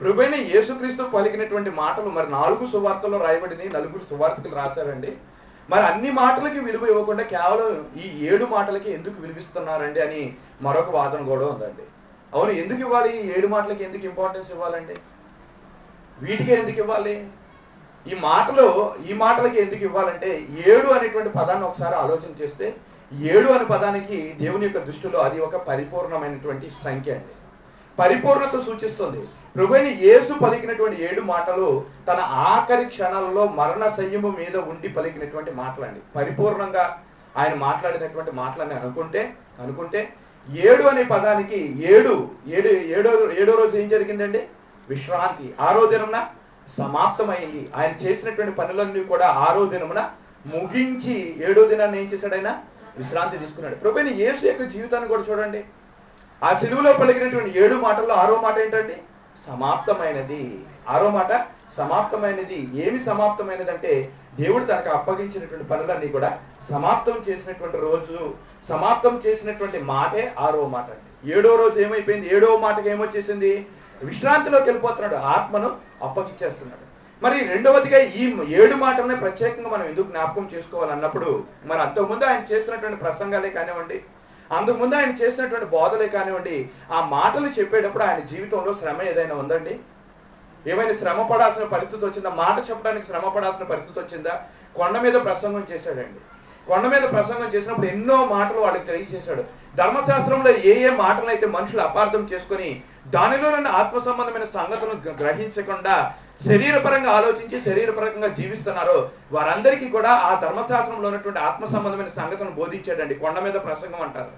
ప్రభుని యేసుక్రీస్తు పలికినటువంటి మాటలు మరి నాలుగు సువార్తల్లో రాయబడినాయి నలుగురు సువార్తకులు రాశారండి. మరి అన్ని మాటలకి విలువ ఇవ్వకుండా కేవలం ఈ ఏడు మాటలకి ఎందుకు విలువిస్తున్నారండి అని మరొక వాదన కూడా ఉందండి. అవును ఎందుకు ఇవ్వాలి? ఈ ఏడు మాటలకి ఎందుకు ఇంపార్టెన్స్ ఇవ్వాలండి? వీటికి ఎందుకు ఇవ్వాలి? ఈ మాటలు ఈ మాటలకి ఎందుకు ఇవ్వాలంటే ఏడు అనేటువంటి పదాన్ని ఒకసారి ఆలోచన చేస్తే ఏడు అనే పదానికి దేవుని యొక్క దృష్టిలో అది ఒక పరిపూర్ణమైనటువంటి సంఖ్య అండి. పరిపూర్ణత సూచిస్తుంది. ప్రభుని యేసు పలికినటువంటి ఏడు మాటలు తన ఆఖరి క్షణాలలో మరణ సంయము మీద ఉండి పలికినటువంటి మాటలండి. పరిపూర్ణంగా ఆయన మాట్లాడినటువంటి మాటలని అనుకుంటే అనుకుంటే ఏడు అనే పదానికి ఏడు ఏడు ఏడో ఏడో రోజు ఏం జరిగిందండి? విశ్రాంతి. ఆరో దినమున సమాప్తమైంది. ఆయన చేసినటువంటి పనులన్నీ కూడా ఆరో దినమున ముగించి ఏడో దినాన్ని ఏం చేశాడు ఆయన? విశ్రాంతి తీసుకున్నాడు. ప్రభుని యేసు యొక్క జీవితాన్ని కూడా చూడండి. ఆ చెలువులో పలికినటువంటి ఏడు మాటల్లో ఆరో మాట ఏంటండి? సమాప్తమైనది. ఆరో మాట సమాప్తమైనది. ఏమి సమాప్తమైనది అంటే దేవుడు తనకు అప్పగించినటువంటి పనులన్నీ కూడా సమాప్తం చేసినటువంటి రోజు సమాప్తం చేసినటువంటి మాటే ఆరో మాట అండి. ఏడో రోజు ఏమైపోయింది? ఏడో మాటకి ఏమొచ్చేసింది? విశ్రాంతిలోకి వెళ్ళిపోతున్నాడు. ఆత్మను అప్పగించేస్తున్నాడు. మరి రెండవదిగా ఈ ఏడు మాటలనే ప్రత్యేకంగా మనం ఎందుకు జ్ఞాపకం చేసుకోవాలన్నప్పుడు మరి అంతకుముందు ఆయన చేసినటువంటి ప్రసంగాలే కానివ్వండి అంతకుముందు ఆయన చేసినటువంటి బోధలే కానివ్వండి ఆ మాటలు చెప్పేటప్పుడు ఆయన జీవితంలో శ్రమ ఏదైనా ఉందండి? ఏమైనా శ్రమ పడాల్సిన పరిస్థితి వచ్చిందా? మాట చెప్పడానికి శ్రమ పడాల్సిన పరిస్థితి వచ్చిందా? కొండ మీద ప్రసంగం చేశాడండి. కొండ మీద ప్రసంగం చేసినప్పుడు ఎన్నో మాటలు వాళ్ళకి తెలియజేశాడు ధర్మశాస్త్రంలో ఏ ఏ మాటలు అయితే మనుషులు అపార్థం చేసుకొని దానిలోని ఆత్మ సంబంధమైన సంగతులను గ్రహించకుండా శరీరపరంగా ఆలోచించి శరీరపరంగా జీవిస్తున్నారో వారందరికీ కూడా ఆ ధర్మశాస్త్రంలో ఉన్నటువంటి ఆత్మ సంబంధమైన సంగతులను బోధించాడండి. కొండ మీద ప్రసంగం అంటారు.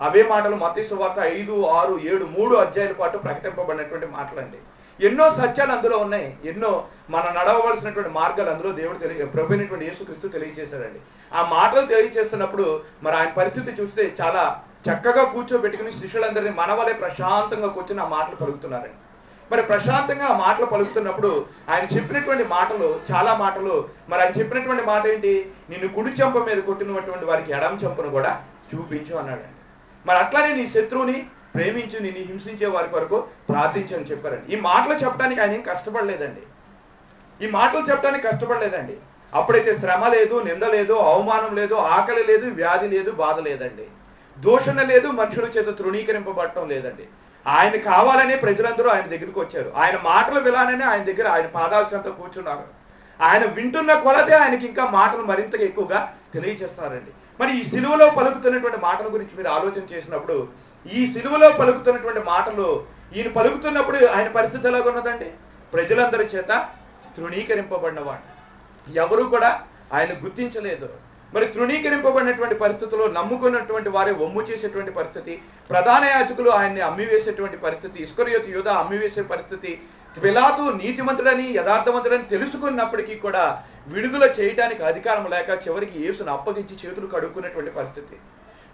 అవే మాటలు మత్తయి సువార్త ఐదు ఆరు ఏడు మూడు అధ్యాయుల పాటు ప్రకటింపబడినటువంటి మాటలండి. ఎన్నో సత్యాలు అందులో ఉన్నాయి. ఎన్నో మన నడవవలసినటువంటి మార్గాలు అందులో దేవుడు తెలియ ప్రభుత్వ యేసుక్రీస్తు తెలియజేశాడండి. ఆ మాటలు తెలియజేస్తున్నప్పుడు మరి ఆయన పరిస్థితి చూస్తే చాలా చక్కగా కూర్చోబెట్టుకుని శిష్యులందరినీ మన వలె ప్రశాంతంగా కూర్చొని ఆ మాటలు పలుకుతున్నారండి. మరి ప్రశాంతంగా ఆ మాటలు పలుకుతున్నప్పుడు ఆయన చెప్పినటువంటి మాటలు చాలా మాటలు మరి ఆయన చెప్పినటువంటి మాట ఏంటి? నిన్ను కుడి చెంప మీద కొట్టినటువంటి వారికి ఎడమ చెంపను కూడా చూపించు అన్నాడండి. మరి అట్లానే నీ శత్రువుని ప్రేమించు నిన్ను హింసించే వారి వరకు ప్రార్థించని చెప్పారండి. ఈ మాటలు చెప్పడానికి ఆయన ఏం కష్టపడలేదండి. ఈ మాటలు చెప్పడానికి కష్టపడలేదండి. అప్పుడైతే శ్రమ లేదు నింద లేదు అవమానం లేదు ఆకలి లేదు వ్యాధి లేదు బాధ లేదండి. దూషణ లేదు మనుషుల చేత తృణీకరింపబడటం లేదండి. ఆయన కావాలనే ప్రజలందరూ ఆయన దగ్గరికి వచ్చారు. ఆయన మాటలు విలాననే ఆయన దగ్గర ఆయన పాదాల చెంత కూర్చున్నారు. ఆయన వింటున్న కొలతే ఆయనకి ఇంకా మాటలు మరింతగా ఎక్కువగా తెలియజేస్తున్నారండి మరి ఈ సిలువలో పలుకుతున్నటువంటి మాటల గురించి మీరు ఆలోచన చేసినప్పుడు ఈ సిలువలో పలుకుతున్నటువంటి మాటలు ఈయన పలుకుతున్నప్పుడు ఆయన పరిస్థితి ఎలాగ ఉన్నదండి? ప్రజలందరి చేత తృణీకరింపబడినవాడు ఎవరు కూడా ఆయన గుర్తించలేదు. మరి తృణీకరింపబడినటువంటి పరిస్థితుల్లో నమ్ముకున్నటువంటి వారే ఒమ్ము చేసేటువంటి పరిస్థితి ప్రధాన యాజకులు ఆయన్ని అమ్మివేసేటువంటి పరిస్థితి ఇస్కరియోతు యోధ అమ్మివేసే పరిస్థితి పిలాతు నీతిమంతుడని యథార్థవంతుడని తెలుసుకున్నప్పటికీ కూడా విడుదల చేయడానికి అధికారం లేక చివరికి యేసును అప్పగించి చేతులు కడుక్కున్నటువంటి పరిస్థితి.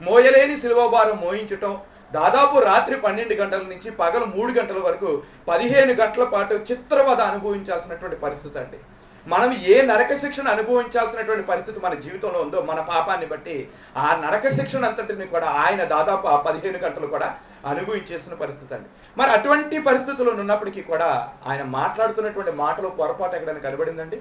మోయలేని సిలువ భారం మోయించటం దాదాపు రాత్రి పన్నెండు గంటల నుంచి పగలు మూడు గంటల వరకు పదిహేను గంటల పాటు చిత్రవద అనుభవించాల్సినటువంటి పరిస్థితి అండి. మనం ఏ నరక శిక్షను అనుభవించాల్సినటువంటి పరిస్థితి మన జీవితంలో ఉందో మన పాపాన్ని బట్టి ఆ నరక శిక్షణ అంతటిని కూడా ఆయన దాదాపు ఆ పదిహేను గంటలు కూడా అనుభవించేసిన పరిస్థితి అండి. మరి అటువంటి పరిస్థితుల్లో ఉన్నప్పటికీ కూడా ఆయన మాట్లాడుతున్నటువంటి మాటలో పొరపాటు ఎక్కడైనా కనబడిందండి?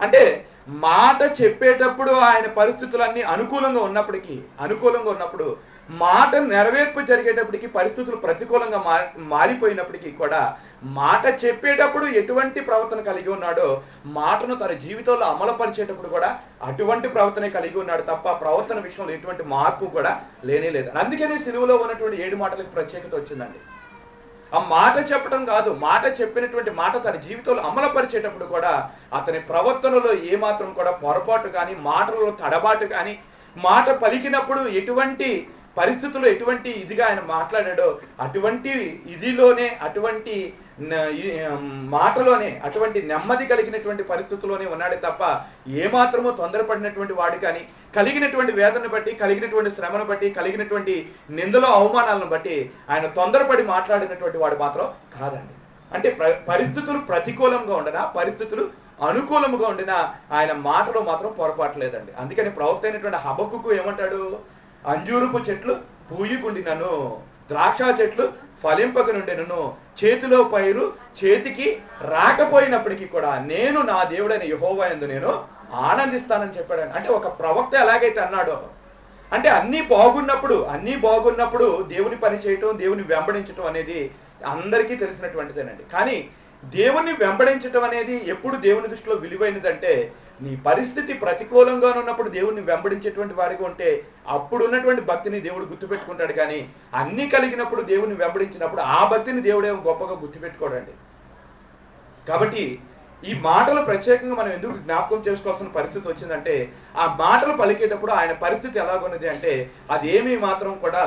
అంటే మాట చెప్పేటప్పుడు ఆయన పరిస్థితులన్నీ అనుకూలంగా ఉన్నప్పటికీ అనుకూలంగా ఉన్నప్పుడు మాట నెరవేర్పు జరిగేటప్పటికి పరిస్థితులు ప్రతికూలంగా మా మారిపోయినప్పటికీ కూడా మాట చెప్పేటప్పుడు ఎటువంటి ప్రవర్తన కలిగి ఉన్నాడో మాటను తన జీవితంలో అమలుపరిచేటప్పుడు కూడా అటువంటి ప్రవర్తన కలిగి ఉన్నాడు తప్ప ప్రవర్తన విషయంలో ఎటువంటి మార్పు కూడా లేనే లేదు. అందుకనే సిలువలో ఉన్నటువంటి ఏడు మాటలకు ప్రత్యేకత వచ్చిందండి. ఆ మాట చెప్పడం కాదు మాట చెప్పినటువంటి మాట తన జీవితంలో అమలుపరిచేటప్పుడు కూడా అతని ప్రవర్తనలో ఏమాత్రం కూడా పొరపాటు కానీ మాటలలో తడబాటు కానీ మాట పలికినప్పుడు ఎటువంటి పరిస్థితుల్లో ఎటువంటి ఇదిగా ఆయన మాట్లాడాడో అటువంటి ఇదిలోనే అటువంటి మాటలోనే అటువంటి నెమ్మది కలిగినటువంటి పరిస్థితుల్లోనే ఉన్నాడే తప్ప ఏమాత్రమో తొందరపడినటువంటి వాడు కానీ కలిగినటువంటి వేదనను బట్టి కలిగినటువంటి శ్రమను బట్టి కలిగినటువంటి నిందలో అవమానాలను బట్టి ఆయన తొందరపడి మాట్లాడినటువంటి వాడు మాత్రం కాదండి. అంటే ప్ర- పరిస్థితులు ప్రతికూలంగా ఉండనా పరిస్థితులు అనుకూలముగా ఉండినా ఆయన మాటలో మాత్రం పొరపాటు లేదండి. అందుకని ప్రవక్త అయినటువంటి హబక్కుకు ఏమంటాడు? అంజూరుపు చెట్లు పూయుకుండినను ద్రాక్ష చెట్లు ఫలింపకనుండెనను చేతిలో పైరు చేతికి రాకపోయినప్పటికీ కూడా నేను నా దేవుడైన యహోవా ఎందు నేను ఆనందిస్తానని చెప్పాడు అంటే ఒక ప్రవక్త ఎలాగైతే అన్నాడో అంటే అన్నీ బాగున్నప్పుడు అన్నీ బాగున్నప్పుడు దేవుని పని చేయటం దేవుని వెంబడించటం అనేది అందరికీ తెలిసినటువంటిదేనండి. కానీ దేవుని వెంబడించటం అనేది ఎప్పుడు దేవుని దృష్టిలో విలువైనదంటే నీ పరిస్థితి ప్రతికూలంగా ఉన్నప్పుడు దేవుణ్ణి వెంబడించేటువంటి వారిగా ఉంటే అప్పుడు ఉన్నటువంటి భక్తిని దేవుడు గుర్తుపెట్టుకుంటాడు కానీ అన్ని కలిగినప్పుడు దేవుని వెంబడించినప్పుడు ఆ భక్తిని దేవుడేమో గొప్పగా గుర్తుపెట్టుకోడండి. కాబట్టి ఈ మాటలు ప్రత్యేకంగా మనం ఎందుకు జ్ఞాపకం చేసుకోవాల్సిన పరిస్థితి వచ్చిందంటే ఆ మాటలు పలికేటప్పుడు ఆయన పరిస్థితి ఎలాగున్నది అంటే అది ఏమీ మాత్రం కూడా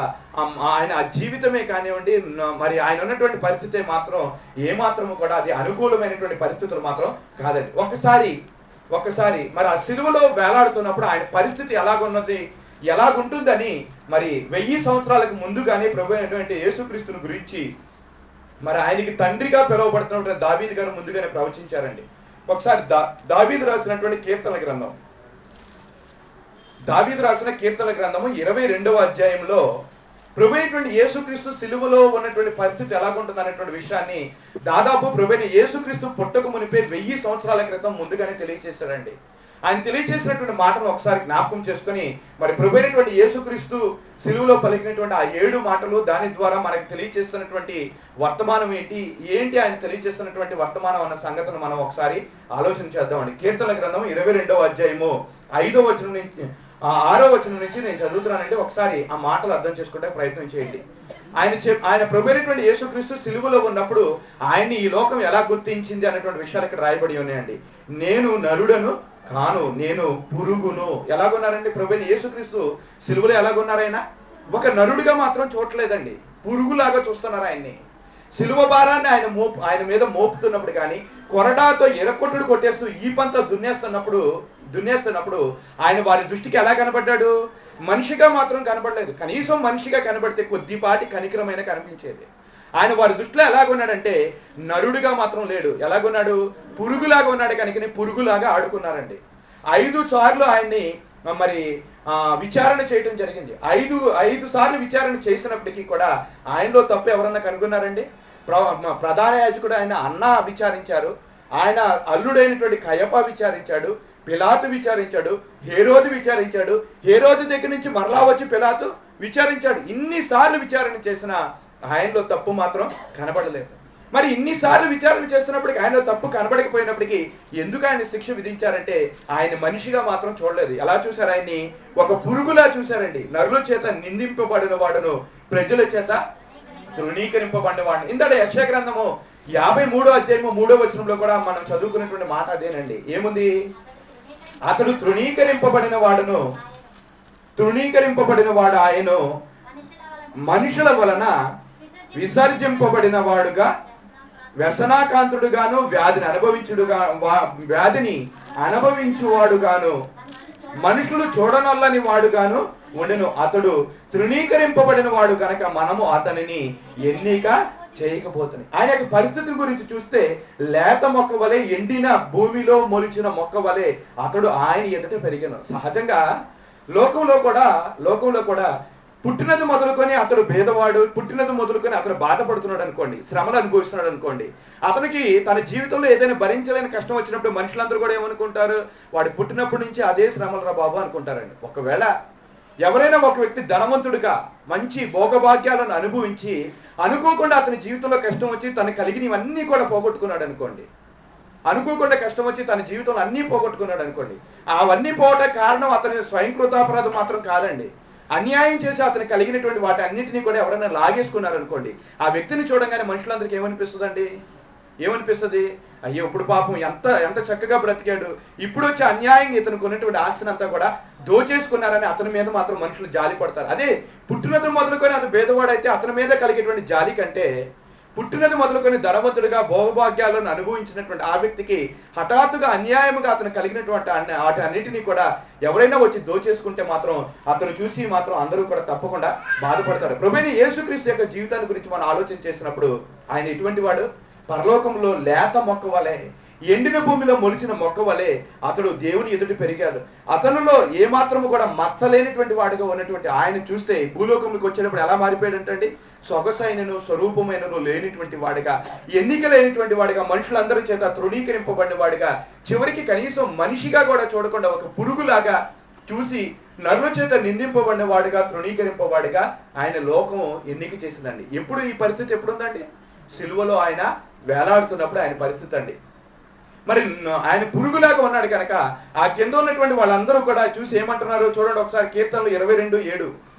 ఆయన జీవితమే కానివ్వండి మరి ఆయన ఉన్నటువంటి పరిస్థితే మాత్రం ఏ కూడా అది అనుకూలమైనటువంటి పరిస్థితులు మాత్రం కాదండి. ఒకసారి ఒకసారి మరి ఆ సిలువలో వేలాడుతున్నప్పుడు ఆయన పరిస్థితి ఎలాగున్నది ఎలాగుంటుందని మరి వెయ్యి సంవత్సరాలకు ముందుగానే ప్రభు అయినటువంటి యేసుక్రీస్తుని గురించి మరి ఆయనకి తండ్రిగా పిలువబడుతున్నటువంటి దావీద్ గారు ముందుగానే ప్రవచించారండి. ఒకసారి దా దావీద్ రాసినటువంటి కీర్తన గ్రంథం. దావీద్ రాసిన కీర్తన గ్రంథము ఇరవై రెండవ అధ్యాయంలో ప్రభు అయినటువంటి యేసుక్రీస్తు సిలువలో ఉన్నటువంటి పరిస్థితి ఎలాగుంటుంది అనేటువంటి విషయాన్ని దాదాపు ప్రభు అయిన యేసుక్రీస్తు పుట్టక మునిపే వెయ్యి సంవత్సరాల క్రితం ముందుగానే తెలియజేశాడండి ఆయన తెలియజేసినటువంటి మాటను ఒకసారి జ్ఞాపకం చేసుకొని మరి ప్రభు అయినటువంటి యేసుక్రీస్తు సిలువలో పలికినటువంటి ఆ ఏడు మాటలు దాని ద్వారా మనకు తెలియజేస్తున్నటువంటి వర్తమానం ఏంటి ఏంటి ఆయన తెలియజేస్తున్నటువంటి వర్తమానం అన్న సంగతిని మనం ఒకసారి ఆలోచన చేద్దామండి. కీర్తన గ్రంథం ఇరవై రెండవ అధ్యాయము ఐదో వచనం నుంచి ఆ ఆరో వచనం నుంచి నేను చదువుతున్నానంటే ఒకసారి ఆ మాటలు అర్థం చేసుకుంటే ప్రయత్నం చేయండి. ఆయన ఆయన ప్రభు యేసుక్రీస్తు సిలువలో ఉన్నప్పుడు ఆయన్ని ఈ లోకం ఎలా గుర్తించింది అనేటువంటి విషయాలు ఇక్కడ రాయబడి ఉన్నాయండి. నేను నరుడను కాను నేను పురుగును. ఎలాగున్నారండి ప్రభుని యేసుక్రీస్తు సిలువలో ఎలాగున్నారాయన ఒక నరుడిగా మాత్రం చూడలేదండి పురుగులాగా చూస్తున్నారు ఆయన్ని. సిలువ భారాన్ని ఆయన మోపు ఆయన మీద మోపుతున్నప్పుడు కానీ కొరడాతో ఎరకొట్టుడు కొట్టేస్తూ ఈ పంత దున్నేస్తున్నప్పుడు దున్నేస్తున్నప్పుడు ఆయన వారి దృష్టికి ఎలా కనబడ్డాడు? మనిషిగా మాత్రం కనబడలేదు. కనీసం మనిషిగా కనబడితే కొద్దిపాటి కనికరమైన కనిపించేది. ఆయన వారి దృష్టిలో ఎలాగున్నాడంటే నరుడుగా మాత్రం లేడు. ఎలాగున్నాడు పురుగులాగా ఉన్నాడు కనుకనే పురుగులాగా ఆడుకున్నారండి. ఐదు సార్లు ఆయన్ని మరి ఆ, విచారణ చేయడం జరిగింది. ఐదు ఐదు సార్లు విచారణ చేసినప్పటికీ కూడా ఆయనలో తప్పు ఎవరన్నా కనుగొన్నారండి? ప్ర- ప్రధాన యాజకుడు ఆయన అన్న విచారించారు. ఆయన అల్లుడైనటువంటి కయప విచారించాడు. పిలాతు విచారించాడు హేరోదు విచారించాడు హేరోదు దగ్గర నుంచి మరలా వచ్చి పిలాతు విచారించాడు. ఇన్నిసార్లు విచారణ చేసిన ఆయనలో తప్పు మాత్రం కనబడలేదు. మరి ఇన్నిసార్లు విచారణ చేస్తున్నప్పటికీ ఆయనలో తప్పు కనబడకపోయినప్పటికీ ఎందుకు ఆయన శిక్ష విధించారంటే ఆయన మనిషిగా మాత్రం చూడలేదు. ఎలా చూశారు ఆయన్ని? ఒక పురుగులా చూశారండి. నరుల చేత నిందింపబడిన వాడును ప్రజల చేత తృణీకరింపబడిన వాడు ఇంతటి యక్ష గ్రంథము యాభై మూడో అధ్యాయము మూడో వచనంలో కూడా మనం చదువుకున్నటువంటి మాట అదేనండి. ఏముంది? అతడు తృణీకరింపబడిన వాడును. తృణీకరింపబడిన వాడు ఆయను మనుషుల వలన విసర్జింపబడిన వాడుగా వ్యసనాకాంతుడుగాను వ్యాధిని అనుభవించుడుగా వా- వ్యాధిని అనుభవించువాడుగాను మనుషులు చూడనొల్లని వాడుగాను ఉండెను. అతడు తృణీకరింపబడిన వాడు కనుక మనము అతనిని ఎన్నిక చేయకపోతుంది ఆయన యొక్క గురించి చూస్తే లేత మొక్క వలె ఎండిన భూమిలో మొలిచిన మొక్క వలె అతడు ఆయన ఎదుట పెరిగాను. సహజంగా లోకంలో కూడా లోకంలో కూడా పుట్టినది మొదలుకొని అతడు భేదవాడు పుట్టినది మొదలుకొని అతడు బాధపడుతున్నాడు అనుకోండి శ్రమలు అనుభవిస్తున్నాడు అనుకోండి అతనికి తన జీవితంలో ఏదైనా భరించలేని కష్టం వచ్చినప్పుడు మనుషులందరూ కూడా ఏమనుకుంటారు? వాడు పుట్టినప్పటి నుంచి అదే శ్రమలు రా బాబు అనుకుంటారండి. ఒకవేళ ఎవరైనా ఒక వ్యక్తి ధనవంతుడిగా మంచి భోగభాగ్యాలను అనుభవించి అనుకోకుండా అతని జీవితంలో కష్టం వచ్చి తను కలిగినవన్నీ కూడా పోగొట్టుకున్నాడు అనుకోండి. అనుకోకుండా కష్టం వచ్చి తన జీవితంలో అన్నీ పోగొట్టుకున్నాడు అనుకోండి. అవన్నీ పోవడానికి కారణం అతని స్వయంకృతాపరాధం మాత్రం కాదండి. అన్యాయం చేసి అతను కలిగినటువంటి వాటి అన్నింటినీ కూడా ఎవరైనా లాగేసుకున్నారు అనుకోండి ఆ వ్యక్తిని చూడంగానే మనుషులందరికీ ఏమనిపిస్తుందండి? ఏమనిపిస్తుంది? అయ్యో ఇప్పుడు పాపం ఎంత ఎంత చక్కగా బ్రతికాడు. ఇప్పుడు వచ్చి అన్యాయంగా ఇతను కొన్నటువంటి ఆస్తిని అంతా కూడా దోచేసుకున్నారని అతని మీద మాత్రం మనుషులు జాలి పడతారు. అదే పుట్టినది మొదలుకొని అతను భేదవాడైతే అతని మీద కలిగేటువంటి జాలి కంటే పుట్టినది మొదలుకొని ధనవంతుడిగా భోగభాగ్యాలను అనుభవించినటువంటి ఆ వ్యక్తికి హఠాత్తుగా అన్యాయముగా అతను కలిగినటువంటి వాటి అన్నిటినీ కూడా ఎవరైనా వచ్చి దోచేసుకుంటే మాత్రం అతను చూసి మాత్రం అందరూ కూడా తప్పకుండా బాధపడతారు. ప్రభుని యేసుక్రీస్తు యొక్క జీవితాన్ని గురించి మనం ఆలోచన చేసినప్పుడు ఆయన ఎటువంటి వాడు? పరలోకంలో లేత మొక్క వలె ఎండిన భూమిలో మొలిచిన మొక్క వలె అతడు దేవుని ఎదుటి పెరిగాడు. అతనిలో ఏమాత్రము కూడా మచ్చలేనటువంటి వాడిగా ఉన్నటువంటి ఆయన చూస్తే భూలోకంలోకి వచ్చేటప్పుడు ఎలా మారిపోయాడంటండి? సొగసైనను స్వరూపమైనను లేనిటువంటి వాడిగా ఎన్నిక లేనిటువంటి వాడిగా మనుషులందరి చేత తృణీకరింపబడిన వాడిగా చివరికి కనీసం మనిషిగా కూడా చూడకుండా ఒక పురుగులాగా చూసి నరుల చేత నిందింపబడిన వాడిగా తృణీకరింపబడిగా ఆయన లోకం ఎన్నిక చేసిందండి. ఎప్పుడు ఈ పరిస్థితి ఎప్పుడుందండి? సిలువలో ఆయన వేలాడుతున్నప్పుడు ఆయన పరిస్థితి అండి. మరి ఆయన పురుగులాగా ఉన్నాడు కనుక ఆ కింద ఉన్నటువంటి వాళ్ళందరూ కూడా చూసి ఏమంటున్నారు చూడండి ఒకసారి కీర్తనలు ఇరవై రెండు ఏడు.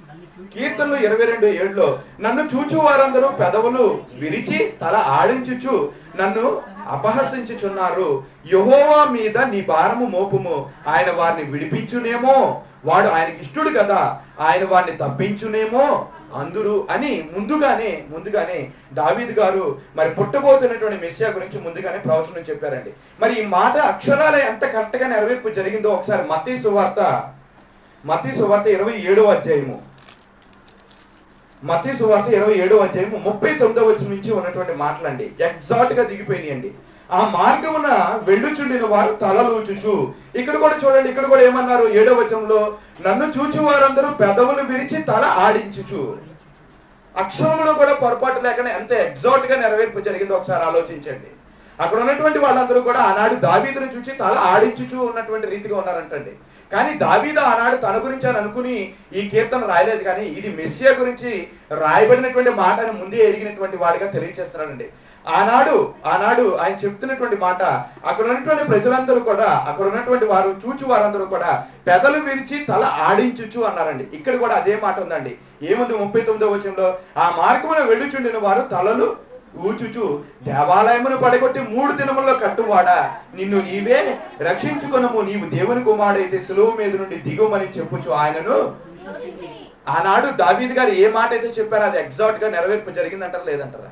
కీర్తనలు ఇరవై రెండు ఏడులో నన్ను చూచు వారందరూ పెదవులు విరిచి తల ఆడించుచు నన్ను అపహసించుచున్నారు. యహోవా మీద నీ భారము మోపుము. ఆయన వారిని విడిపించునేమో. వాడు ఆయనకి ఇష్టడు కదా. ఆయన వారిని తప్పించునేమో. అందురు అని ముందుగానే ముందుగానే దావీద్ గారు మరి పుట్టబోతున్నటువంటి మెస్సియా గురించి ముందుగానే ప్రవచనం చెప్పారండి. మరి ఈ మాట అక్షరాల ఎంత కరెక్ట్గా నెరవేర్పు జరిగిందో ఒకసారి మతీ సువార్త మతీ సువార్త ఇరవై ఏడో అధ్యాయము. మతీ సువార్త ఇరవై ఏడో అధ్యాయము ముప్పై తొమ్మిదో వచ్చి నుంచి ఉన్నటువంటి మాటలండి. ఎగ్జాక్ట్గా దిగిపోయినాయండి. ఆ మార్గమున వెళ్ళుచుండిన వారు తలలూచుచు. ఇక్కడ కూడా చూడండి ఇక్కడ కూడా ఏమన్నారు? ఏడో వచనంలో నన్ను చూచి వారందరూ పెదవులు విరిచి తల ఆడించుచు. అక్షరంలో కూడా పొరపాటు లేకుండా ఎంత ఎగ్జాక్ట్గా నెరవేర్పు జరిగిందో. ఒకసారి ఆలోచించండి. అక్కడ ఉన్నటువంటి వాళ్ళందరూ కూడా ఆనాడు దావీదును చూసి తల ఆడించుచు ఉన్నటువంటి రీతిగా ఉన్నారంటండి. కానీ దావీద ఆనాడు తన గురించి అని అనుకుని ఈ కీర్తన రాయలేదు కానీ ఇది మెస్సియా గురించి రాయబడినటువంటి మాటను ముందే ఎరిగినటువంటి వాడిగా తెలియజేస్తున్నాడండి ఆనాడు ఆనాడు ఆయన చెప్తున్నటువంటి మాట అక్కడ ఉన్నటువంటి ప్రజలందరూ కూడా అక్కడ ఉన్నటువంటి వారు చూచు వారందరూ కూడా పెదలు విరిచి తల ఆడించుచు అన్నారండి. ఇక్కడ కూడా అదే మాట ఉందండి. ఏముంది ముప్పై తొమ్మిదో వచనంలో? ఆ మార్గమున వెళ్ళుచుండిన వారు తలలు ఊచుచు దేవాలయమును పడగొట్టి మూడు దినముల్లో కట్టువాడా. నిన్ను నీవే రక్షించుకునము. నీవు దేవుని కుమారుడైతే సులువు మీద నుండి దిగుమని చెప్పుచు ఆయనను ఆనాడు దావీద్ గారు ఏ మాట అయితే చెప్పారో అది ఎగ్జాక్ట్గా నెరవేర్పు జరిగిందంటారా లేదంటారా?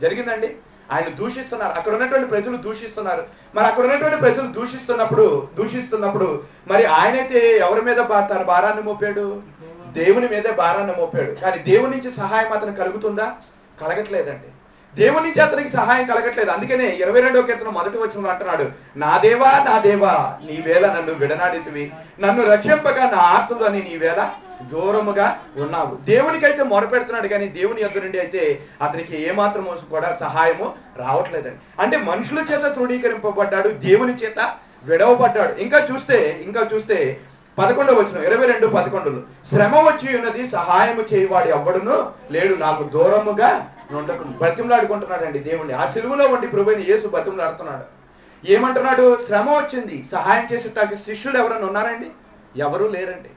జరిగిందండి. ఆయన దూషిస్తున్నారు. అక్కడ ఉన్నటువంటి ప్రజలు దూషిస్తున్నారు. మరి అక్కడ ఉన్నటువంటి ప్రజలు దూషిస్తున్నప్పుడు దూషిస్తున్నప్పుడు మరి ఆయనైతే ఎవరి మీద బా- తన భారాన్ని మోపాడు? దేవుని మీదే భారాన్ని మోపాడు. కానీ దేవుని నుంచి సహాయం అతను కలుగుతుందా? కలగట్లేదండి. దేవుని నుంచి అతనికి సహాయం కలగట్లేదు. అందుకనే ఇరవై రెండో కీర్తన మొదటి వచ్చిన అంటున్నాడు నా దేవా నా దేవా నీ వేళ నన్ను విడనాడితివి. నన్ను రక్షింపగా నా ఆర్తుదని అని నీ వేళ దూరముగా ఉన్నావు. దేవునికైతే మొరపెడుతున్నాడు కానీ దేవుని యొక్క నుండి అయితే అతనికి ఏమాత్రము కూడా సహాయము రావట్లేదండి. అంటే మనుషుల చేత తృఢీకరింపబడ్డాడు దేవుని చేత విడవబడ్డాడు. ఇంకా చూస్తే ఇంకా చూస్తే పదకొండు వచ్చిన ఇరవై రెండు పదకొండులో శ్రమ వచ్చి ఉన్నది సహాయము చేయవాడు ఎవ్వడును లేడు. నాకు దూరముగా నుండకు బతిమలాడుకుంటున్నాడండి దేవుణ్ణి. ఆ సిలువలో ఉండి ప్రభుని యేసు బతిమలాడుతున్నాడు. ఏమంటున్నాడు? శ్రమ వచ్చింది. సహాయం చేసేటానికి శిష్యులు ఎవరైనా ఉన్నారండి? ఎవరూ లేరండి.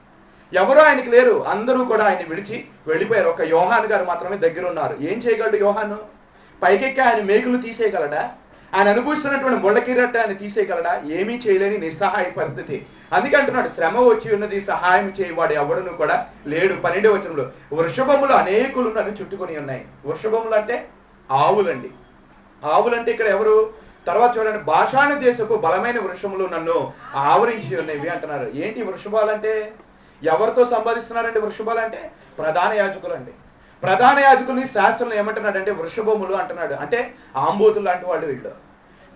ఎవరు ఆయనకి లేరు. అందరూ కూడా ఆయన విడిచి వెళ్ళిపోయారు. ఒక యోహాన్ గారు మాత్రమే దగ్గర ఉన్నారు ఏం చేయగలడు యోహాను? పైకెక్కి ఆయన మేకులు తీసేయగలడా? ఆయన అనుభవిస్తున్నటువంటి ముళ్ళ కిరీటాన్ని తీసేయగలడా? ఏమీ చేయలేని నిస్సహాయ పరిస్థితి. అందుకంటున్నాడు శ్రమ వచ్చి ఉన్నది సహాయం చేయవాడు ఎవడను కూడా లేడు. పన్నెండు వచనంలో వృషభములు అనేకులు నన్ను చుట్టుకొని ఉన్నాయి. వృషభములు అంటే ఆవులండి. ఆవులంటే ఇక్కడ ఎవరు? తర్వాత చూడండి భాషాను దేశపు బలమైన వృక్షములు నన్ను ఆవరించి ఉన్నవి అంటున్నారు. ఏంటి వృషభాలంటే? ఎవరితో సంపాదిస్తున్నారండి వృషభాలంటే? ప్రధాన యాజకులు అండి ప్రధాన యాజకుల్ని శాస్త్రంలో ఏమంటున్నాడంటే వృషభములు అంటున్నాడు. అంటే ఆంబోతులు లాంటి వాళ్ళు వీళ్ళు.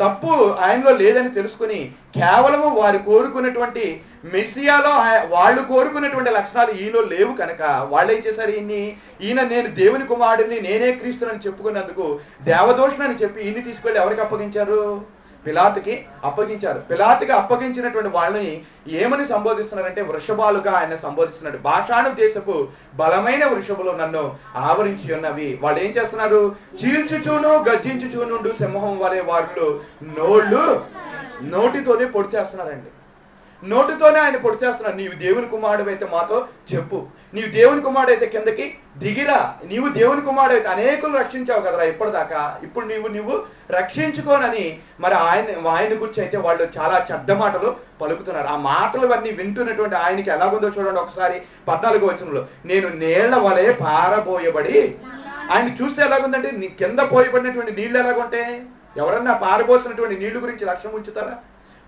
తప్పు ఆయనలో లేదని తెలుసుకుని కేవలము వారు కోరుకున్నటువంటి మెస్సియాలో వాళ్ళు కోరుకున్నటువంటి లక్షణాలు ఈయనలో లేవు కనుక వాళ్ళు ఏం చేశారు ఈయన్ని? ఈయన నేను దేవుని కుమారుడిని నేనే క్రీస్తునని చెప్పుకున్నందుకు దేవదోషణని చెప్పి ఈయన్ని తీసుకెళ్ళి ఎవరికి అప్పగించారు? పిలాతుకి అప్పగించారు. పిలాతుకి అప్పగించినటువంటి వాళ్ళని ఏమని సంబోధిస్తున్నారంటే వృషభాలుగా ఆయన సంబోధిస్తున్నాడు. భాషాను దేశపు బలమైన వృషభులు నన్ను ఆవరించి ఉన్నవి. వాళ్ళు ఏం చేస్తున్నారు? చీల్చుచూను గర్జించుచూనుండు సింహం వలె వాళ్ళు నోళ్ళు నోటితోనే పొడి చేస్తున్నారండి నోటితోనే ఆయన పొడిచేస్తున్నాడు నీవు దేవుని కుమారుడు అయితే మాతో చెప్పు. నీవు దేవుని కుమారుడు అయితే కిందకి దిగిరా. నీవు దేవుని కుమారుడు అయితే అనేకులు రక్షించావు కదరా ఇప్పటిదాకా. ఇప్పుడు నీవు నువ్వు రక్షించుకోనని మరి ఆయన ఆయన గురించి అయితే వాళ్ళు చాలా చెడ్డ మాటలు పలుకుతున్నారు. ఆ మాటలు అన్నీ వింటున్నటువంటి ఆయనకి ఎలాగుందో చూడండి ఒకసారి పద్నాలుగు వచనంలో. నేను నీళ్ళ వలె పారబోయబడి ఆయన చూస్తే ఎలాగుందంటే నీ కింద పోయబడినటువంటి నీళ్ళు ఎలాగుంటే ఎవరన్నా పారబోసినటువంటి నీళ్ళు గురించి లక్ష్యం ఉంచుతారా?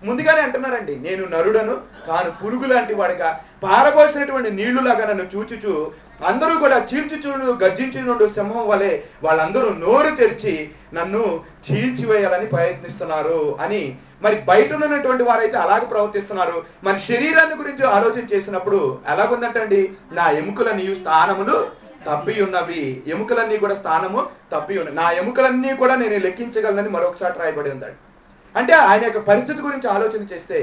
ముందుగానే అంటున్నారండి నేను నరుడను కాను పురుగు లాంటి వాడిగా పారబోసినటువంటి నీళ్ళులాగా నన్ను చూచుచు అందరూ కూడా చీల్చుచుడు గర్జించుడు సింహం వలె వాళ్ళందరూ నోరు తెరిచి నన్ను చీల్చివేయాలని ప్రయత్నిస్తున్నారు అని. మరి బయట ఉన్నటువంటి వారైతే అలాగే ప్రవర్తిస్తున్నారు. మరి శరీరాన్ని గురించి ఆలోచన చేసినప్పుడు ఎలాగుందంటండి? నా ఎముకలని స్థానములు తప్పి ఉన్నవి. ఎముకలన్నీ కూడా స్థానము తప్పి ఉన్నవి నా ఎముకలన్నీ కూడా నేను లెక్కించగలనని మరొకసారి రాయబడి ఉందండి. అంటే ఆయన యొక్క పరిస్థితి గురించి ఆలోచన చేస్తే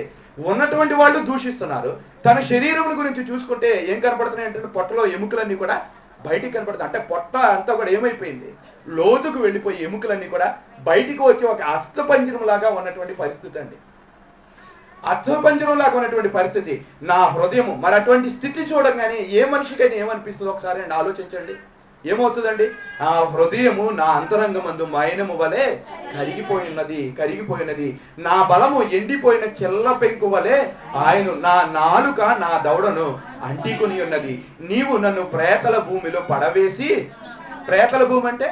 ఉన్నటువంటి వాళ్ళు దూషిస్తున్నారు. తన శరీరం గురించి చూసుకుంటే ఏం కనపడుతున్నాయి అంటే పొట్టలో ఎముకలన్నీ కూడా బయటికి కనపడుతుంది అంటే పొట్ట అంతా కూడా ఏమైపోయింది? లోతుకు వెళ్ళిపోయి ఎముకలన్నీ కూడా బయటికి వచ్చి ఒక అస్థపంజరం లాగా ఉన్నటువంటి పరిస్థితి అండి. అర్థపంజరం లాగా ఉన్నటువంటి పరిస్థితి నా హృదయం మరి అటువంటి స్థితి చూడగానే ఏ మనిషికైనా ఏమనిపిస్తుంది? ఒకసారి అండి ఆలోచించండి. ఏమవుతుందండి? ఆ హృదయము నా అంతరంగమందు మైనము వలె కరిగిపోయినది కరిగిపోయినది. నా బలము ఎండిపోయిన చెల్ల పెంకు వలె ఆయన నా నాలుక నా దౌడను అంటికుని ఉన్నది. నీవు నన్ను ప్రేతల భూమిలో పడవేసి ప్రేతల భూమి అంటే?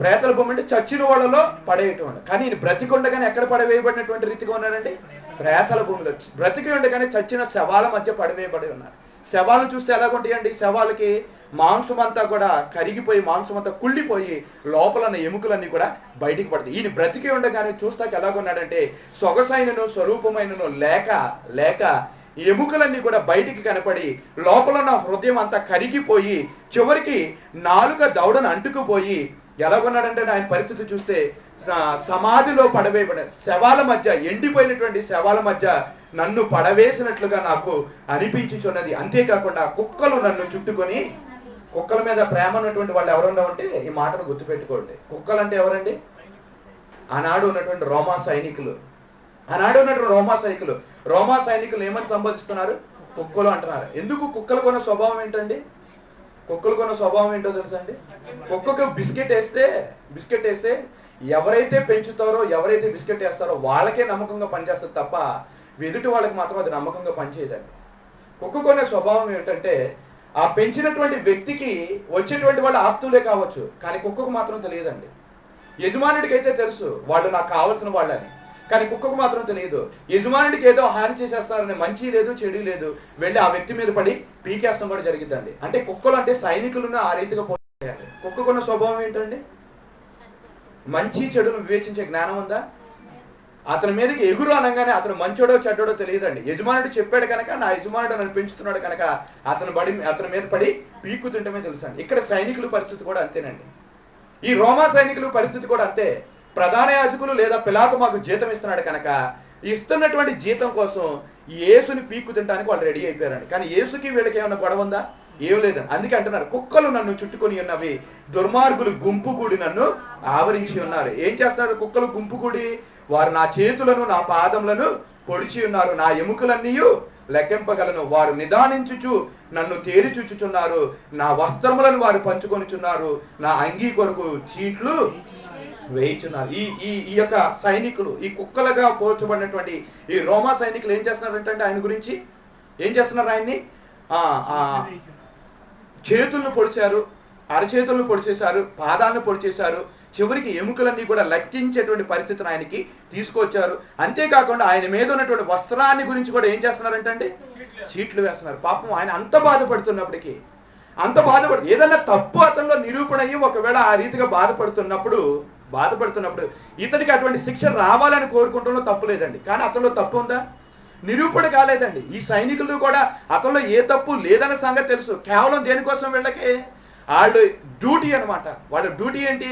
ప్రేతల భూమి అంటే చచ్చిన వాళ్ళలో పడేయటం కానీ బ్రతికుండగానే ఎక్కడ పడవేయబడినటువంటి రీతిగా ఉన్నారండి ప్రేతల భూమిలో. బ్రతికి ఉండగానే చచ్చిన శవాల మధ్య పడవేయబడి ఉన్నారు. శవాలను చూస్తే ఎలాగుంటాయండి? శవాలకి మాంసం అంతా కూడా కరిగిపోయి మాంసం అంతా కుళ్ళిపోయి లోపల ఉన్న ఎముకలన్నీ కూడా బయటికి పడతాయి. ఈయన బ్రతికి ఉండగానే చూస్తాక ఎలాగున్నాడంటే సొగసైనను స్వరూపమైనను లేక లేక ఎముకలన్నీ కూడా బయటికి కనపడి లోపల ఉన్న హృదయం అంతా కరిగిపోయి చివరికి నాలుక దౌడను అంటుకుపోయి ఎలాగొన్నాడంటే ఆయన పరిస్థితి చూస్తే సమాధిలో పడవేయబడ శవాల మధ్య ఎండిపోయినటువంటి శవాల మధ్య నన్ను పడవేసినట్లుగా నాకు అనిపించుచున్నది. అంతేకాకుండా కుక్కలు నన్ను చుట్టుకొని కుక్కల మీద ప్రేమ ఉన్నటువంటి వాళ్ళు ఎవరన్నా ఉంటే ఈ మాటను గుర్తుపెట్టుకోండి. కుక్కలు అంటే ఎవరండి? ఆనాడు ఉన్నటువంటి రోమా సైనికులు. ఆనాడు ఉన్నటువంటి రోమా సైనికులు. రోమా సైనికులు ఏమని సంబోధిస్తున్నారు? కుక్కలు అంటున్నారు. ఎందుకు కుక్కలు కొన్న స్వభావం ఏంటండి? కుక్కలు కొన్న స్వభావం ఏంటో తెలుసండి కుక్కకు బిస్కెట్ వేస్తే బిస్కెట్ వేస్తే ఎవరైతే పెంచుతారో ఎవరైతే బిస్కెట్ వేస్తారో వాళ్ళకే నమ్మకంగా పనిచేస్తుంది తప్ప ఎదుటి వాళ్ళకి మాత్రం అది నమ్మకంగా పనిచేయదండి. కుక్క కొనే స్వభావం ఏంటంటే ఆ పెంచినటువంటి వ్యక్తికి వచ్చేటువంటి వాళ్ళు ఆప్తులే కావచ్చు కానీ కుక్కకు మాత్రం తెలియదండి. యజమానుడికి అయితే తెలుసు వాళ్ళు నాకు కావాల్సిన వాళ్ళని. కానీ కుక్కకు మాత్రం తెలియదు యజమానుడికి ఏదో హాని చేసేస్తారని మంచి లేదు చెడు లేదు వెళ్ళి ఆ వ్యక్తి మీద పడి పీకేస్తాం కూడా జరిగిద్దండి. అంటే కుక్కలు అంటే సైనికులను ఆ రీతిగా పోయాలి కుక్కకున్న స్వభావం ఏంటండి? మంచి చెడును వివేచించే జ్ఞానం ఉందా? అతని మీదకి ఎగురు అనగానే అతను మంచోడో చెడ్డోడో తెలియదండి. యజమానుడు చెప్పాడు కనుక నా యజమానుడు నన్ను పెంచుతున్నాడు కనుక అతను బడి అతని మీద పడి పీక్కుతుంటమే తెలుసండి. ఇక్కడ సైనికుల పరిస్థితి కూడా అంతేనండి. ఈ రోమా సైనికుల పరిస్థితి కూడా అంతే. ప్రధాన యాజకులు లేదా పిలాకు మాకు జీతం ఇస్తున్నాడు కనుక ఇస్తున్నటువంటి జీతం కోసం యేసుని పీక్కు తినడానికి వాళ్ళు రెడీ అయిపోయారండి. కానీ ఏసుకి వీళ్ళకి ఏమైనా గొడవ ఉందా? ఏం లేదండి. అందుకే అంటున్నారు కుక్కలు నన్ను చుట్టుకొని ఉన్నవి దుర్మార్గులు గుంపు కూడి నన్ను ఆవరించి ఉన్నారు. ఏం చేస్తున్నారు కుక్కలు గుంపు కూడి వారు నా చేతులను నా పాదములను పొడిచి ఉన్నారు. నా ఎముకలన్నీ లెక్కింపగలను. వారు నిదానించుచు నన్ను తేరి చూచుచున్నారు. నా వస్త్రములను వారు పంచుకొనిచున్నారు. నా అంగీ కొరకు చీట్లు వేయించున్నారు. ఈ ఈ ఈ యొక్క సైనికులు ఈ కుక్కలుగా పోల్చబడినటువంటి ఈ రోమా సైనికులు ఏం చేస్తున్నారంటే ఆయన గురించి? ఏం చేస్తున్నారు ఆయన్ని? చేతులను పొడిచారు అరచేతులను పొడిచేశారు పాదాలను పొడిచేశారు చివరికి ఎముకలన్నీ కూడా లెక్కించేటువంటి పరిస్థితిని ఆయనకి తీసుకొచ్చారు. అంతేకాకుండా ఆయన మీద ఉన్నటువంటి వస్త్రాన్ని గురించి కూడా ఏం చేస్తున్నారంటండి? చీట్లు వేస్తున్నారు. పాపం ఆయన అంత బాధపడుతున్నప్పటికీ అంత బాధపడు ఏదైనా తప్పు అతనిలో నిరూపణ అయ్యి ఒకవేళ ఆ రీతిగా బాధపడుతున్నప్పుడు బాధపడుతున్నప్పుడు ఇతనికి అటువంటి శిక్ష రావాలని కోరుకుంటంలో తప్పు లేదండి. కానీ అతనిలో తప్పు ఉందా? నిరూపణ కాలేదండి. ఈ సైనికులు కూడా అతనిలో ఏ తప్పు లేదన్న సంగతి తెలుసు. కేవలం దేనికోసం వీళ్ళకి? వాళ్ళు డ్యూటీ అనమాట వాళ్ళ డ్యూటీ ఏంటి?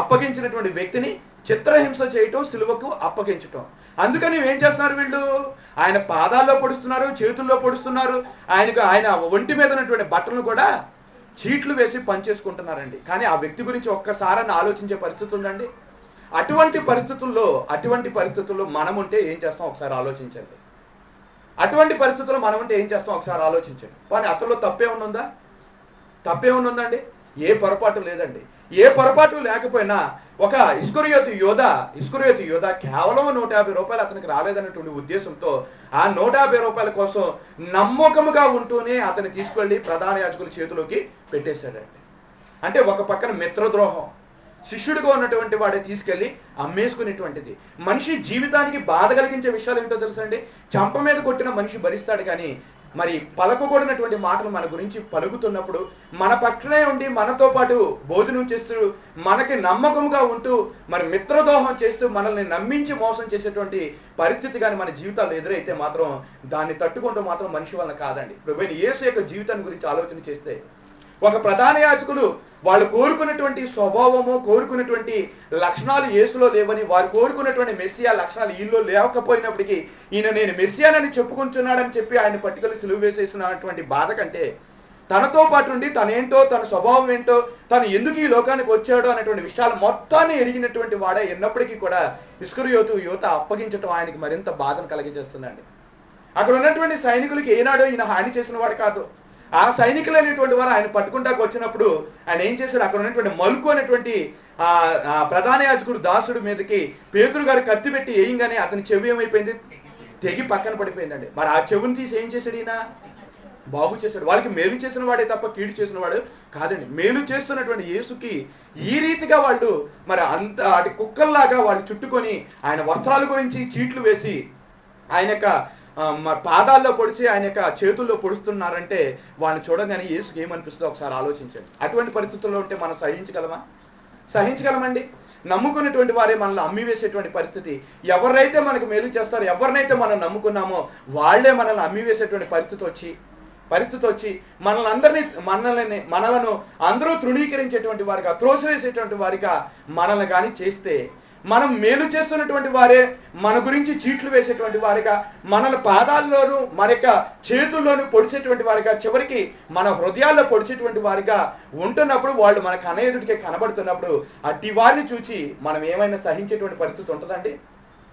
అప్పగించినటువంటి వ్యక్తిని చిత్రహింస చేయటం సిలువకు అప్పగించటం. అందుకని ఏం చేస్తున్నారు వీళ్ళు? ఆయన పాదాల్లో పొడుస్తున్నారు చేతుల్లో పొడుస్తున్నారు. ఆయనకు ఆయన ఒంటి మీద ఉన్నటువంటి బట్టలను కూడా చీట్లు వేసి పనిచేసుకుంటున్నారండి కానీ ఆ వ్యక్తి గురించి ఒక్కసారని ఆలోచించే పరిస్థితి ఉందండి. అటువంటి పరిస్థితుల్లో అటువంటి పరిస్థితుల్లో మనం ఉంటే ఏం చేస్తాం? ఒకసారి ఆలోచించండి. అటువంటి పరిస్థితుల్లో మనం ఉంటే ఏం చేస్తాం? ఒకసారి ఆలోచించండి. కానీ అతనిలో తప్పే ఉందా? తప్పేమన్నా ఉందండి ఏ పొరపాటు లేదండి. ఏ పొరపాటు లేకపోయినా ఒక ఇస్కురియోతి యోధ ఇస్కురియోతి యోధ కేవలం నూట యాభై రూపాయలు అతనికి రాలేదన్నటువంటి ఉద్దేశంతో ఆ నూట యాభై రూపాయల కోసం నమ్మకముగా ఉంటూనే అతను తీసుకెళ్ళి ప్రధాన యాజకుల చేతిలోకి పెట్టేశాడండి. అంటే ఒక పక్కన మిత్రద్రోహం. శిష్యుడిగా ఉన్నటువంటి వాడే తీసుకెళ్ళి అమ్మేసుకునేటువంటిది. మనిషి జీవితానికి బాధ కలిగించే విషయాలు ఏంటో తెలుసండి? చంప మీద కొట్టిన మనిషి భరిస్తాడు కానీ మరి పలకకూడనటువంటి మాటలు మన గురించి పలుకుతున్నప్పుడు మన పక్కనే ఉండి మనతో పాటు భోజనం చేస్తూ మనకి నమ్మకంగా ఉంటూ మరి మిత్రదోహం చేస్తూ మనల్ని నమ్మించి మోసం చేసేటువంటి పరిస్థితి కానీ మన జీవితాల్లో ఎదురైతే మాత్రం దాన్ని తట్టుకుంటూ మాత్రం మనిషి వల్ల కాదండి. ప్రభు యేసు యొక్క జీవితాన్ని గురించి ఆలోచన చేస్తే ఒక ప్రధాన యాచకులు వాళ్ళు కోరుకున్నటువంటి స్వభావము కోరుకున్నటువంటి లక్షణాలు యేసులో లేవని వారు కోరుకున్నటువంటి మెస్సియా లక్షణాలు ఈలో లేకపోయినప్పటికీ ఈయన నేను మెస్సియానని చెప్పుకుంటున్నాడని చెప్పి ఆయన పట్టుకలు సులువు వేసేసినటువంటి బాధ కంటే తనతో పాటు ఉండి తనేంటో తన స్వభావం ఏంటో తను ఎందుకు ఈ లోకానికి వచ్చాడో అనేటువంటి విషయాలు మొత్తాన్ని ఎరిగినటువంటి వాడే ఎన్నప్పటికీ కూడా ఇస్కరియోతు యువత అప్పగించడం ఆయనకి మరింత బాధను కలిగజేస్తుందండి అక్కడ ఉన్నటువంటి సైనికులకి ఏనాడో ఈయన హాని చేసిన వాడు కాదు. ఆ సైనికులు అనేటువంటి వారు ఆయన పట్టుకుంటాకు వచ్చినప్పుడు ఆయన ఏం చేశాడు? అక్కడ ఉన్నటువంటి మలుకు అనేటువంటి ఆ ప్రధాన యాజకుడు దాసుడు మీదకి పేతురు గారు కత్తి పెట్టి వేయంగానే అతని చెవి ఏమైపోయింది? తెగి పక్కన పడిపోయిందండి. మరి ఆ చెవుని తీసి ఏం చేశాడు ఈయన? బాగు చేశాడు. వాళ్ళకి మేలు చేసిన వాడే తప్ప కీడు చేసిన వాడు కాదండి. మేలు చేస్తున్నటువంటి యేసుకి ఈ రీతిగా వాళ్ళు మరి అంత అటు కుక్కల్లాగా వాళ్ళు చుట్టుకొని ఆయన వస్త్రాల గురించి చీట్లు వేసి ఆయన యొక్క ఆ, పాదాల్లో పొడిచి ఆయన యొక్క చేతుల్లో పొడుస్తున్నారంటే వాళ్ళని చూడగానే యేసుకి ఏమనిపిస్తుందో ఒకసారి ఆలోచించండి. అటువంటి పరిస్థితుల్లో ఉంటే మనం సహించగలమా? సహించగలమండి. నమ్ముకున్నటువంటి వారే మనల్ని అమ్మివేసేటువంటి పరిస్థితి. ఎవరైతే మనకు మేలు చేస్తారో ఎవరినైతే మనం నమ్ముకున్నామో వాళ్ళే మనల్ని అమ్మివేసేటువంటి పరిస్థితి వచ్చి పరిస్థితి వచ్చి మనల్ని అందరినీ మనల్ని మనలను అందరూ తృణీకరించేటువంటి వారిగా త్రోసివేసేటువంటి వారిగా మనల్ని కానీ చేస్తే మనం మేలు చేస్తున్నటువంటి వారే మన గురించి చీట్లు వేసేటువంటి వారిగా మన పాదాల్లోనూ మన యొక్క చేతుల్లోనూ పొడిచేటువంటి వారిగా చివరికి మన హృదయాల్లో పొడిచేటువంటి వారిగా ఉంటున్నప్పుడు వాళ్ళు మన కనయుడికి కనబడుతున్నప్పుడు అట్టి వారిని చూచి మనం ఏమైనా సహించేటువంటి పరిస్థితి ఉంటుందండి?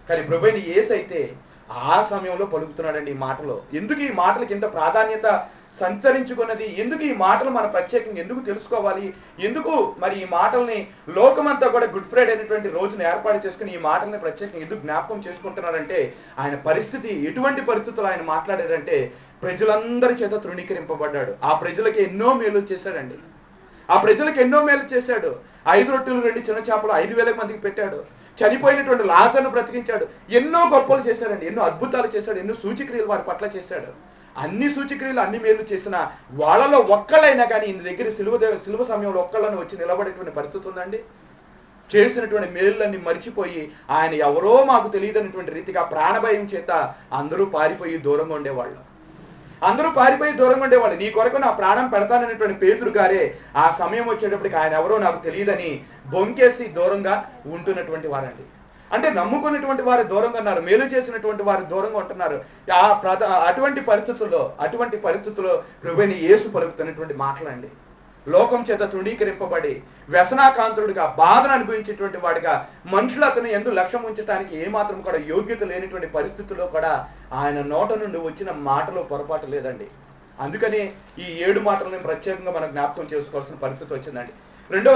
కానీ ప్రభుని ఏసైతే ఆ సమయంలో పలుకుతున్నాడండి ఈ మాటలో. ఎందుకు ఈ మాటలకి ఇంత ప్రాధాన్యత సంతరించుకున్నది? ఎందుకు ఈ మాటలు మన ప్రత్యేకంగా ఎందుకు తెలుసుకోవాలి? ఎందుకు మరి ఈ మాటల్ని లోకమంతా కూడా గుడ్ ఫ్రైడే అనేటువంటి రోజును ఏర్పాటు చేసుకుని ఈ మాటల్ని ప్రత్యేకంగా ఎందుకు జ్ఞాపకం చేసుకుంటున్నారంటే ఆయన పరిస్థితి ఎటువంటి పరిస్థితులు ఆయన మాట్లాడారంటే ప్రజలందరి చేత తృణీకరింపబడ్డాడు. ఆ ప్రజలకి ఎన్నో మేలు చేశాడండి. ఆ ప్రజలకు ఎన్నో మేలు చేశాడు. ఐదు రొట్టెలు రెండు చిన్న చేపలు ఐదు వేల మందికి పెట్టాడు. చనిపోయినటువంటి లాజను బ్రతికించాడు. ఎన్నో గొప్పలు చేశాడండి. ఎన్నో అద్భుతాలు చేశాడు. ఎన్నో సూచిక్రియలు వారి పట్ల చేశాడు. అన్ని సూచక్రియలు అన్ని మేలు చేసిన వాళ్ళలో ఒక్కళ్ళైనా కానీ ఈయన దగ్గర సిలువ దే- సిలువ సమయంలో ఒక్కళ్ళని వచ్చి నిలబడేటువంటి పరిస్థితి ఉందండి? చేసినటువంటి మేలులన్నీ మరిచిపోయి ఆయన ఎవరో మాకు తెలియదన్నటువంటి రీతిగా ప్రాణభయం చేత అందరూ పారిపోయి దూరంగా ఉండేవాళ్ళు. అందరూ పారిపోయి దూరంగా ఉండేవాళ్ళు. నీ కొరకు నా ప్రాణం పెడతాననేటువంటి పేతురు గారే ఆ సమయం వచ్చేటప్పటికి ఆయన ఎవరో నాకు తెలియదని బొంకేసి దూరంగా ఉంటున్నటువంటి వారండి. అంటే నమ్ముకున్నటువంటి వారు దూరంగా ఉన్నారు మేలు చేసినటువంటి వారు దూరంగా ఉంటున్నారు. ఆ ప్రధ అటువంటి పరిస్థితుల్లో అటువంటి పరిస్థితుల్లో ప్రభుని యేసు పలుకుతున్నటువంటి మాటలండి. లోకం చేత తృణీకరింపబడి వ్యసనాకాంతుడిగా బాధను అనుభవించేటువంటి వాడిగా మనుషులు అతను ఎందు లక్ష్యం ఉంచడానికి ఏమాత్రం కూడా యోగ్యత లేనిటువంటి పరిస్థితుల్లో కూడా ఆయన నోట నుండి వచ్చిన మాటలో పొరపాటు లేదండి. అందుకని ఈ ఏడు మాటలను ప్రత్యేకంగా మనం జ్ఞాపకం చేసుకోవాల్సిన పరిస్థితి వచ్చిందండి. రెండో